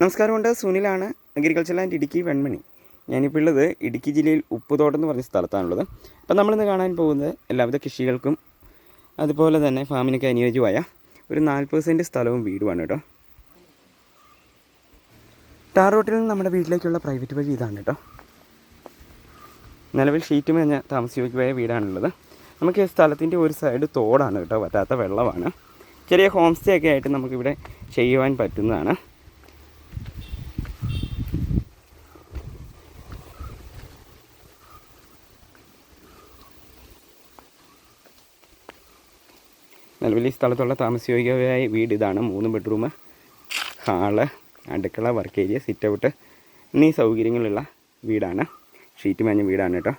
നമസ്കാരമുണ്ട് സുനിലാണ് agriculture and Idukki Venmani. ഞാനിപ്പോൾ ഉള്ളത് ഇടുക്കി ജില്ലയിൽ ഉപ്പുതോട്ടം എന്ന് പറഞ്ഞ സ്ഥലത്താണുള്ളത്. അപ്പോൾ നമ്മളിന്ന് കാണാൻ പോകുന്നത് എല്ലാവിധ കൃഷികൾക്കും അതുപോലെ തന്നെ ഫാമിനൊക്കെ അനുയോജ്യമായ ഒരു നാൽപ്പത് സെന്റ് സ്ഥലവും വീടുമാണ് കേട്ടോ. ടാർ റോട്ടിൽ നിന്ന് നമ്മുടെ വീട്ടിലേക്കുള്ള പ്രൈവറ്റ് വഴി ഇതാണ് കേട്ടോ. നിലവിൽ ഷീറ്റ് മേഞ്ഞ താമസയോഗ്യമായ വീടാണുള്ളത്. നമുക്ക് ഈ സ്ഥലത്തിന്റെ ഒരു സൈഡ് തോടാണ് കേട്ടോ പറ്റാത്ത വെള്ളമാണ്. ചെറിയ ഹോം സ്റ്റേ ഒക്കെ ആയിട്ട് നമുക്കിവിടെ ചെയ്യുവാൻ പറ്റുന്നതാണ്. നിലവിൽ ഈ സ്ഥലത്തുള്ള താമസയോഗ്യമായ വീട് ഇതാണ്. മൂന്ന് ബെഡ്റൂം ഹാൾ അടുക്കള വർക്ക് ഏരിയ സിറ്റ് ഔട്ട് എന്നീ സൗകര്യങ്ങളുള്ള വീടാണ്. ഷീറ്റ് മേഞ്ഞ വീടാണ് കേട്ടോ.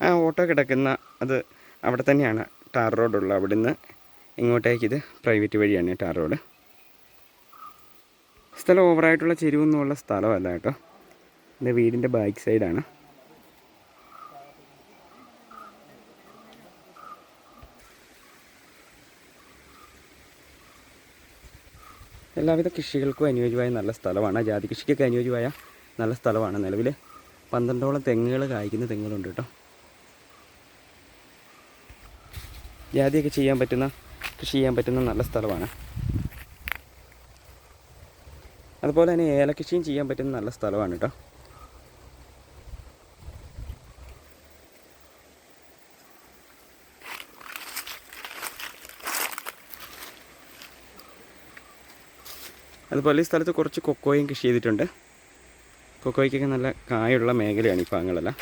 ആ ഓട്ടോ കിടക്കുന്ന അത് അവിടെ തന്നെയാണ്. ടാർ റോഡുള്ളത് അവിടെ നിന്ന് ഇങ്ങോട്ടേക്ക് ഇത് പ്രൈവറ്റ് വഴിയാണ് ടാർ റോഡ്. സ്ഥലം ഓവറായിട്ടുള്ള ചെരുവൊന്നുമുള്ള സ്ഥലമല്ല കേട്ടോ. എന്റെ വീടിന്റെ ബാക്ക് സൈഡാണ്. എല്ലാവിധ കൃഷികൾക്കും അനുയോജ്യമായ നല്ല സ്ഥലമാണ്. ജാതി കൃഷിക്കൊക്കെ അനുയോജ്യമായ നല്ല സ്ഥലമാണ് നിലവിൽ പന്ത്രണ്ടോളം തെങ്ങുകൾ കായ്ക്കുന്ന തെങ്ങുകളുണ്ട് കേട്ടോ. ജാതിയൊക്കെ ചെയ്യാൻ പറ്റുന്ന കൃഷി ചെയ്യാൻ പറ്റുന്ന നല്ല സ്ഥലമാണ്. അതുപോലെ തന്നെ ഏലക്കൃഷിയും ചെയ്യാൻ പറ്റുന്ന നല്ല സ്ഥലമാണ് കേട്ടോ. അതുപോലെ ഈ സ്ഥലത്ത് കുറച്ച് കൊക്കോയും കൃഷി ചെയ്തിട്ടുണ്ട്. കൊക്കോയ്ക്കൊക്കെ നല്ല കായുള്ള മേഖലയാണ് ഈ ഭാഗങ്ങളെല്ലാം.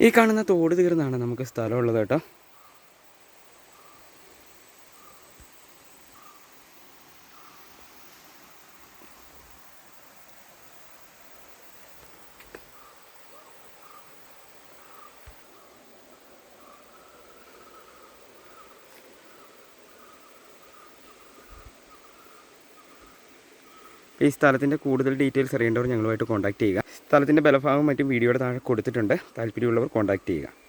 ഈ കാണുന്ന തോട് തീർന്നാണ് നമുക്ക് സ്ഥലമുള്ളത് കേട്ടോ. ഈ സ്ഥലത്തിന്റെ കൂടുതൽ ഡീറ്റെയിൽസ് അറിയേണ്ടവർ ഞങ്ങളുമായിട്ട് കോൺടാക്ട് ചെയ്യുക. സ്ഥലത്തിന്റെ ബലഭാഗം മറ്റും വീഡിയോയുടെ താഴെ കൊടുത്തിട്ടുണ്ട്. താല്പര്യമുള്ളവർ കോൺടാക്ട് ചെയ്യുക.